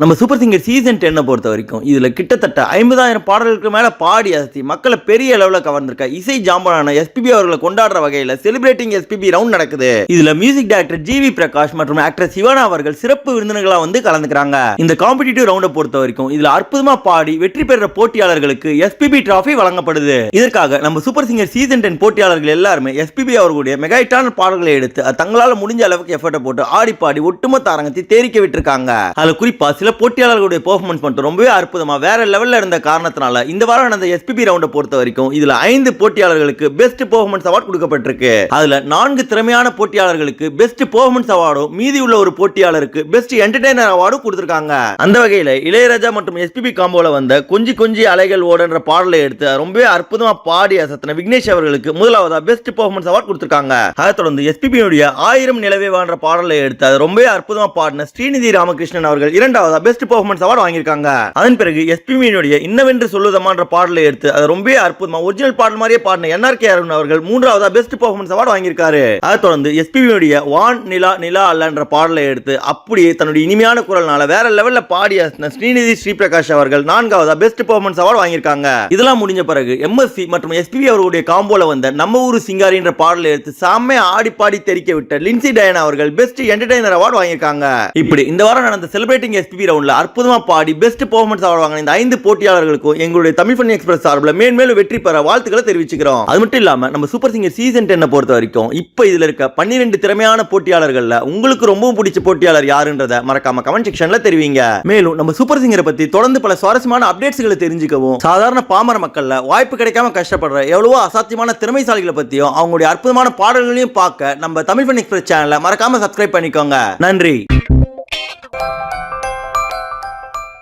நம்ம super singer season டென்னை பொறுத்த வரைக்கும் இதுல கிட்டத்தட்ட ஐம்பதாயிரம் பாடல்களுக்கு மேல பாடி அசத்தி மக்களை பெரிய அளவில் கவர்ந்திருக்க இசை ஜாம்பவான எஸ்பிபி அவர்களை கொண்டாடுற வகையில செலிப்ரேட்டிங் எஸ்பிபி ரவுண்ட் நடக்குது. இதுல மியூசிக் டைரக்டர் ஜிவி பிரகாஷ் மற்றும் ஆக்டர் சிவானா அவர்கள் சிறப்பு விருந்தினர்களாக வந்து கலந்துக்கிறாங்க. இந்த காம்படிட்டிவ் ரவுண்டை பொறுத்த வரைக்கும் இதுல அற்புதமா பாடி வெற்றி பெற்ற போட்டியாளர்களுக்கு எஸ்பிபி டிராஃபி வழங்கப்படுது. இதற்காக நம்ம சூப்பர் சிங்கர் சீசன் டென் போட்டியாளர்கள் எல்லாருமே எஸ்பிபி அவர்களுடைய மெகாயிட்டான பாடல்களை எடுத்து தங்களால் முடிஞ்ச அளவுக்கு எஃபர்ட்டை போட்டு ஆடி பாடி ஒட்டுமொத்த அரங்கத்தை தேரிக்க விட்டுருக்காங்க. அதில் குறிப்பா சில போட்டியாளர்களுடைய பெர்ஃபார்மன்ஸ் மட்டும் ரொம்பவே அற்புதமாக வேற லெவலில் இருந்த காரணத்தினால இந்த வாரம் நடந்த எஸ்பிபி ரவுண்டை பொறுத்த வரைக்கும் இதில் ஐந்து போட்டியாளர்களுக்கு பெஸ்ட் பெர்ஃபார்மன்ஸ் அவார்ட் கொடுக்கப்பட்டிருக்கு. அதில் நான்கு திறமையான போட்டியாளர்களுக்கு பெஸ்ட் பெர்ஃபார்மன்ஸ் அவார்டும் மீதி உள்ள ஒரு போட்டியாளருக்கு பெஸ்ட் என்டர்டைனர் அவார்டும் கொடுத்துருக்காங்க. அந்த வகையில் இளையராஜா மற்றும் எஸ்பிபி காம்போவில் வந்த கொஞ்சி கொஞ்சி அலைகள் ஓடன்ற பாடலை எடுத்து ரொம்பவே அற்புதமாக பாடி அசத்தின விக்னேஷ் அவர்களுக்கு முதலாவதா பெஸ்ட் பெர்ஃபார்மன்ஸ் அவார்ட் கொடுத்திருக்காங்க. அதை தொடர்ந்து எஸ்பிபியுடைய ஆயிரம் நிலவே வாழ்ற பாடலை எடுத்து அதை ரொம்பவே அற்புதமாக பாடின ஸ்ரீநிதி ராமகிருஷ்ணன் அவர்கள் இரண்டாவது பெஸ்ட் பெர்ஃபார்மன்ஸ் அவார்டு வாங்கியிருக்காங்க. அதன் பிறகு எஸ்பிபியினுடைய இன்னவென்று சொல்லுதமான்ற பாடலை எடுத்து அதை ரொம்பவே அற்புதமா ஒரிஜினல் பாடல் மாதிரியே பாடின என்ஆர்கே அருண் அவர்கள் மூன்றாவதா பெஸ்ட் பெர்ஃபார்மன்ஸ் அவார்டு வாங்கியிருக்காரு. அதை தொடர்ந்து எஸ்பிபியுடைய வான் நிலா நிலா அல்லன்ற பாடலை எடுத்து அப்படியே தன்னுடைய இனிமையான குரல்னால வேற லெவல்ல பாடி ஸ்ரீநிதி ஸ்ரீபிரகாஷ் அவர்கள் நான்காவதா பெஸ்ட் பெர்ஃபார்மன்ஸ் அவார்டு வாங்கியிருக்காங்க. இதெல்லாம் முடிஞ்ச பிறகு எம்எஸ்சி மற்றும் எஸ்பிபி அவர்களுடைய காம்போல வந்த நம்ம ஊரு சிங்காரின்ற பாடலை எடுத்து செம்மையா ஆடி பாடி தெரிக்க விட்ட லின்சி டயனா அவர்கள் பெஸ்ட் என்டர்டைனர் அவார்டு வாங்கியிருக்காங்க. இப்படி இந்த வாரம் நடந்த செலிப்ரேட்டிங் எஸ்பிபி உள்ள அற்புதமாக பாடி பெஸ்ட் பெர்ஃபார்மன்ஸ் ஆடுவாங்க இந்த ஐந்து போட்டியாளர்களுக்கும் எங்களுடைய தமிழ் பண்ணி எக்ஸ்பிரஸ் சார்பில் மேன்மேலும் வெற்றி பெற வாழ்த்துக்களை தெரிவிச்சுக்கிறோம். அது மட்டும் இல்லாமல் நம்ம சூப்பர் சிங்கர் சீசன் டென்னை பொறுத்த வரைக்கும் இப்போ இதில் இருக்க பன்னிரெண்டு திறமையான போட்டியாளர்களில் உங்களுக்கு ரொம்பவும் பிடிச்ச போட்டியாளர் யாருன்றத மறக்காம கமெண்ட் செக்ஷனில் தெரிவிங்க. மேலும் நம்ம சூப்பர் சிங்கரை பற்றி தொடர்ந்து பல சுவாரஸ்யமான அப்டேட்ஸ்களை தெரிஞ்சுக்கவும் சாதாரண பாமர மக்களில் வாய்ப்பு கிடைக்காம கஷ்டப்படுற எவ்வளவோ அசாத்தியமான திறமைசாலிகளை பற்றியும் அவங்களுடைய அற்புதமான பாடல்களையும் பார்க்க நம்ம தமிழ் பண்ணி எக்ஸ்பிரஸ் சேனலை மறக்காம சப்ஸ்கிரைப் பண்ணிக்கோங்க. நன்றி.